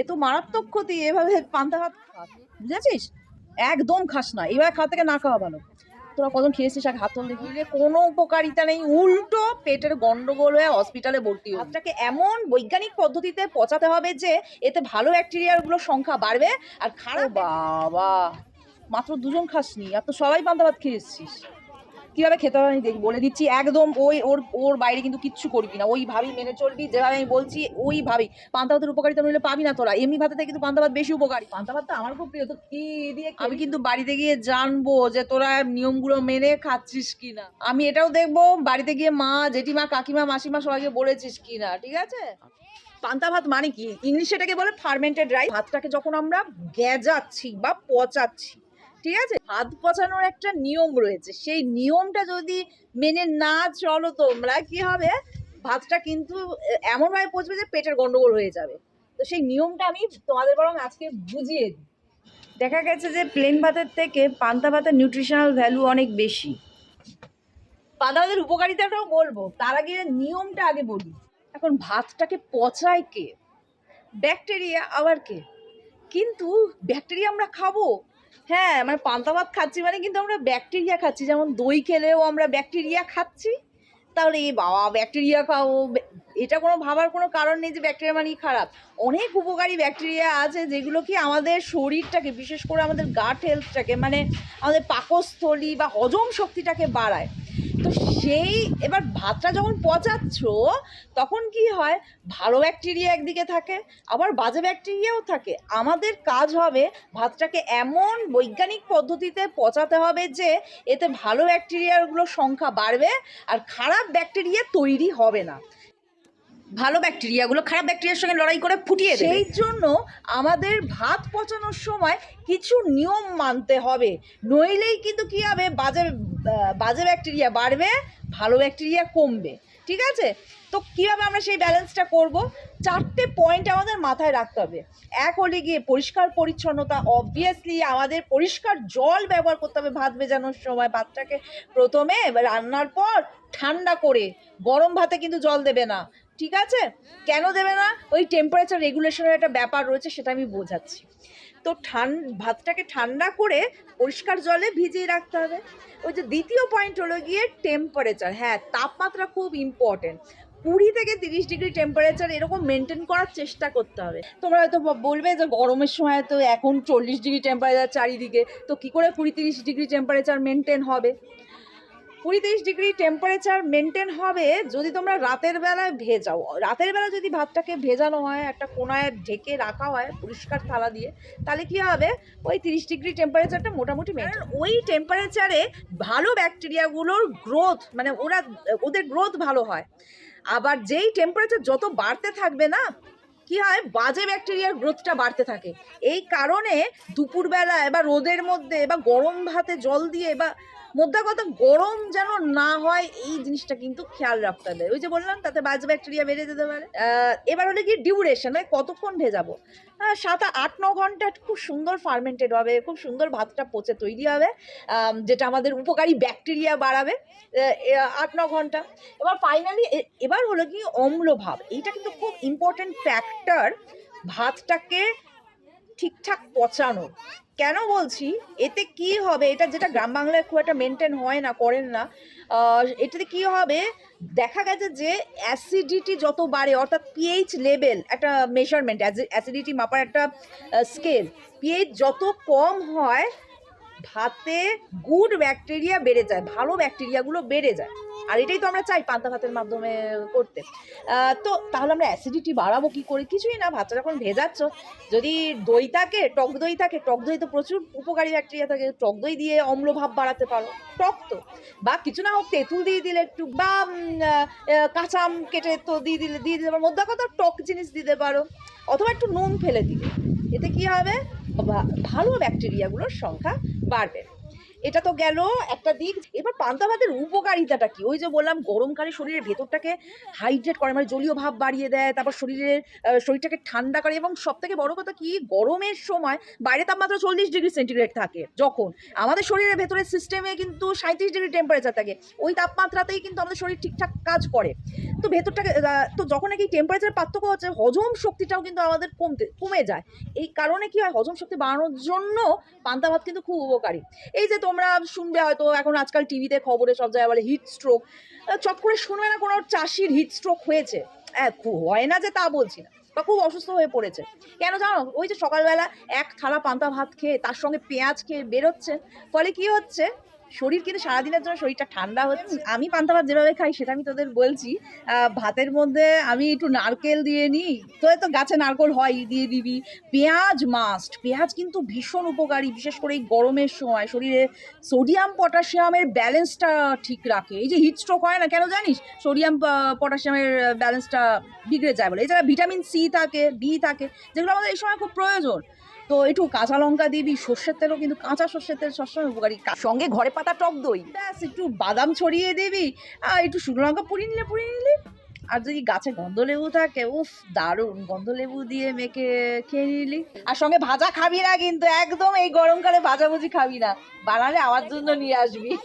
এ তো মারাত্মক ক্ষতি এভাবে পান্তা ভাত। বুঝেছিস একদম খাস না এবার খাওয়া থেকে না খাওয়া ভালো তোরা কজন খেয়েছিস এক হাত তোল দেখি রে, কোনো উপকারিতা নেই উল্টো পেটের গন্ডগোল হয়ে হসপিটালে ভর্তি। ভাতটাকে এমন বৈজ্ঞানিক পদ্ধতিতে পচাতে হবে যে এতে ভালো ব্যাকটেরিয়াগুলোর সংখ্যা বাড়বে আর খারাপ বাবা মাত্র দুজন খাসনি আর তো সবাই পান্তা ভাত খেয়ে এসছিস কীভাবে খেতে হবে আমি দেখ। বলে দিচ্ছি একদম ওই ওর ওর বাইরে কিন্তু কিচ্ছু করবি না। ওইভাবেই মেনে চলবি যেভাবে আমি বলছি ওইভাবেই। পান্তা ভাতের উপকারিতা নইলে পাবি না তোরা। এমনি ভাতে থেকে কিন্তু পান্তা ভাত বেশি উপকারী। পান্তা ভাত তো আমার খুব প্রিয় তো কি দিয়ে আমি কিন্তু বাড়িতে গিয়ে জানব যে তোরা নিয়মগুলো মেনে খাচ্ছিস কিনা। আমি এটাও দেখব বাড়িতে গিয়ে মা জেঠিমা কাকিমা মাসিমা সবাইকে বলেছিস কিনা ঠিক আছে? পান্তা ভাত মানে কি? ইংলিশে এটাকে বলে ফার্মেন্টেড রাইস ভাতটাকে যখন আমরা গেজাচ্ছি বা পচাচ্ছি ঠিক আছে? ভাত পচানোর একটা নিয়ম রয়েছে। সেই নিয়মটা যদি মেনে না চলো তোমরা, কি হবে? ভাতটা কিন্তু এমনভাবে পচবে যে পেটের গন্ডগোল হয়ে যাবে। তো সেই নিয়মটা আমি তোমাদের বরং আজকে বুঝিয়ে দিই। দেখা গেছে যে প্লেন ভাতের থেকে পান্তা ভাতের নিউট্রিশনাল ভ্যালু অনেক বেশি। পান্তা ভাতের উপকারিতাটাও বলব। তার আগে নিয়মটা আগে বলি। এখন ভাতটাকে পচায় কে? ব্যাকটেরিয়া আবার কে? কিন্তু ব্যাকটেরিয়া আমরা খাব। হ্যাঁ মানে পান্তা ভাত খাচ্ছি মানে কিন্তু আমরা ব্যাকটেরিয়া খাচ্ছি। যেমন দই খেলেও আমরা ব্যাকটেরিয়া খাচ্ছি। তাহলে এ বাবা ব্যাকটেরিয়া খাও। এটা কোনো ভাবার কোনো কারণ নেই যে ব্যাকটেরিয়া মানেই খারাপ। অনেক উপকারী ব্যাকটেরিয়া আছে যেগুলো কি আমাদের শরীরটাকে, বিশেষ করে আমাদের গাট হেলথটাকে মানে আমাদের পাকস্থলী বা হজম শক্তিটাকে বাড়ায়। তো সেই, এবার ভাতটা যখন পচাচ্ছ, তখন কি হয়? ভালো ব্যাকটেরিয়া একদিকে থাকে, আবার বাজে ব্যাকটেরিয়াও থাকে। আমাদের কাজ হবে ভাতটাকে এমন বৈজ্ঞানিক পদ্ধতিতে পচাতে হবে যে, এতে ভালো ব্যাকটেরিয়াগুলোর সংখ্যা বাড়বে আর খারাপ ব্যাকটেরিয়া তৈরি হবে না। ভালো ব্যাকটেরিয়াগুলো, খারাপ ব্যাকটেরিয়ার সঙ্গে লড়াই করে ফুটিয়ে দেবে। সেই জন্য আমাদের ভাত পচানোর সময় কিছু নিয়ম মানতে হবে। নইলেই কিন্তু কি হবে? বাজে বাজে ব্যাকটেরিয়া বাড়বে, ভালো ব্যাকটেরিয়া কমবে। ঠিক আছে? তো কীভাবে আমরা সেই ব্যালেন্সটা করব? চারটে পয়েন্ট আমাদের মাথায় রাখতে হবে। এক হলে গিয়ে পরিষ্কার পরিচ্ছন্নতা। অবভিয়াসলি আমাদের পরিষ্কার জল ব্যবহার করতে হবে ভাত ভেজানোর সময়। ভাতটাকে প্রথমে রান্নার পর ঠান্ডা করে। গরম ভাতে কিন্তু জল দেবে না। ঠিক আছে? কেন দেবে না? ওই টেম্পারেচার রেগুলেশনের একটা ব্যাপার রয়েছে, সেটা আমি বোঝাচ্ছি। তো ঠান, ভাতটাকে ঠান্ডা করে পরিষ্কার জলে ভিজিয়ে রাখতে হবে। ওই যে দ্বিতীয় পয়েন্ট হলো গিয়ে টেম্পারেচার হ্যাঁ তাপমাত্রা খুব ইম্পর্টেন্ট কুড়ি থেকে তিরিশ ডিগ্রি টেম্পারেচার এরকম মেনটেন করার চেষ্টা করতে হবে। তোমরা হয়তো বলবে যে গরমের সময় তো এখন চল্লিশ ডিগ্রি টেম্পারেচার চারিদিকে। তো কী করে কুড়ি তিরিশ ডিগ্রি টেম্পারেচার মেনটেন হবে? কুড়ি তিরিশ ডিগ্রি টেম্পারেচার মেনটেন হবে যদি তোমরা রাতের বেলায় ভেজাও। রাতের বেলা যদি ভাতটাকে ভেজানো হয় একটা কোনায় ঢেকে রাখা হয় পরিষ্কার থালা দিয়ে তাহলে কি হবে? ওই তিরিশ ডিগ্রি টেম্পারেচারটা মোটামুটি মেনটেন ওই টেম্পারেচারে ভালো ব্যাকটেরিয়াগুলোর গ্রোথ মানে ওরা ওদের গ্রোথ ভালো হয়। আবার যেই টেম্পারেচার যত বাড়তে থাকবে না কি হয়? বাজে ব্যাকটেরিয়ার গ্রোথটা বাড়তে থাকে। এই কারণে দুপুরবেলায় বা রোদের মধ্যে বা গরম ভাতে জল দিয়ে বা মোদ্দা কথা গরম যেন না হয় এই জিনিসটা কিন্তু খেয়াল রাখতে হবে। ওই যে বললাম তাতে বাজে ব্যাকটেরিয়া বেড়ে যেতে পারে। এবার হলে কি ডিউরেশন মানে কতক্ষণ ভেজাবো? আহ, সাত আট ন ঘণ্টা খুব সুন্দর ফার্মেন্টেড হবে খুব সুন্দর ভাতটা পচে তৈরি হবে যেটা আমাদের উপকারী ব্যাকটেরিয়া বাড়াবে আট ন ঘণ্টা। এবার ফাইনালি এবার হলো কি অম্লভাব এইটা কিন্তু খুব ইম্পর্টেন্ট ফ্যাক্টর ভাতটাকে ঠিকঠাক পচানো। কেন বলছি? এতে কি হবে? এটা যেটা গ্রাম বাংলায় খুব একটা মেনটেন হয় না, করেন না এটাতে কি হবে? দেখা গেছে যে অ্যাসিডিটি যত বাড়ে, অর্থাৎ পিএইচ লেভেল একটা মেজারমেন্ট অ্যাসিডিটি মাপার একটা স্কেল পিএইচ যত কম হয়, ভাতে গুড ব্যাকটেরিয়া বেড়ে যায়, ভালো ব্যাকটেরিয়াগুলো বেড়ে যায়। আর এটাই তো আমরা চাই পান্তা ভাতের মাধ্যমে করতে। তো তাহলে আমরা অ্যাসিডিটি বাড়াবো কি করে? কিছুই না, ভাতটা যখন ভেজাচ্ছ, যদি দই থাকে, টক দই থাকে, টক দই তো প্রচুর উপকারী ব্যাকটেরিয়া থাকে, টক দই দিয়ে অম্লভাব বাড়াতে পারো, টক তো। বা কিছু না হোক, তেঁতুল দিয়ে দিলে একটু, বা কাঁচা আম কেটে তো দিয়ে দিলে, দিয়ে দিতে পারো, মধ্যে কথা টক জিনিস দিতে পারো, অথবা একটু নুন ফেলে দিলে। এতে কি হবে? ভালো ব্যাকটেরিয়াগুলোর সংখ্যা বাড়বে। এটা তো গেল একটা দিক। এবার পান্তা ভাতের উপকারিতাটা কি? ওই যে বললাম, গরমকালে শরীরের ভেতরটাকে হাইড্রেট করে মানে জলীয় ভাব বাড়িয়ে দেয়, তারপর শরীরের শরীরটাকে ঠান্ডা করে এবং সব থেকে বড় কথা কি? গরমের সময় বাইরে তাপমাত্রা চল্লিশ ডিগ্রি সেন্টিগ্রেড থাকে যখন। আমাদের শরীরের ভেতরের সিস্টেমে কিন্তু সাঁত্রিশ ডিগ্রি টেম্পারেচার থাকে। ওই তাপমাত্রাতেই কিন্তু আমাদের শরীর ঠিকঠাক কাজ করে। তো ভেতরটাকে তো যখন নাকি টেম্পারেচার পার্থক্য হচ্ছে, হজম শক্তিটাও কিন্তু আমাদের কমতে, কমে যায়। এই কারণে কি হয়? হজম শক্তি বাড়ানোর জন্য পান্তা ভাত কিন্তু খুব উপকারী। এই যে তোমরা শুনবে হয়তো, এখন আজকাল টিভিতে খবরে সব জায়গায় বলে হিট স্ট্রোক চট করে শুনবে না কোনো চাষির হিট স্ট্রোক হয়েছে। হ্যাঁ হয় না যে তা বলছি না, বা খুব অসুস্থ হয়ে পড়েছে। কেন জানো? ওই যে সকালবেলা এক থালা পান্তা ভাত খেয়ে তার সঙ্গে পেঁয়াজ খেয়ে বেরোচ্ছে। ফলে কি হচ্ছে? শরীর কিন্তু সারাদিনের জন্য শরীরটা ঠান্ডা হচ্ছে। আমি পান্তা ভাত যেভাবে খাই সেটা আমি তোদের বলছি। ভাতের মধ্যে আমি একটু নারকেল দিয়ে নিই তো তো গাছে নারকেল হয়, দিয়ে দিবি। পেঁয়াজ মাস্ট পেঁয়াজ কিন্তু ভীষণ উপকারী, বিশেষ করে এই গরমের সময়। শরীরে সোডিয়াম পটাশিয়ামের ব্যালেন্সটা ঠিক রাখে। এই যে হিট স্ট্রোক হয় না কেন জানিস? সোডিয়াম পটাশিয়ামের ব্যালেন্সটা বিগড়ে যায় বলে। এছাড়া ভিটামিন সি থাকে বি থাকে, যেগুলো আমাদের এই সময় খুব প্রয়োজন। তো একটু কাঁচা লঙ্কা দিবি, সর্ষের তেলও কিন্তু কাঁচা সর্ষের তেল সবসময় উপকারী। সঙ্গে ঘরে পাতা টক দই। ব্যাস, একটু বাদাম ছড়িয়ে দিবি, আর একটু শুকনো লঙ্কা পুড়িয়ে নিলে পুড়িয়ে নিলে। আর যদি গাছে গন্ধ লেবু থাকে, উফ, দারুণ গন্ধলেবু দিয়ে মেখে খেয়ে নিলি। আর সঙ্গে ভাজা খাবি না কিন্তু, একদম এই গরমকালে ভাজাভুজি খাবি না। বানালে আমার জন্য নিয়ে আসবি।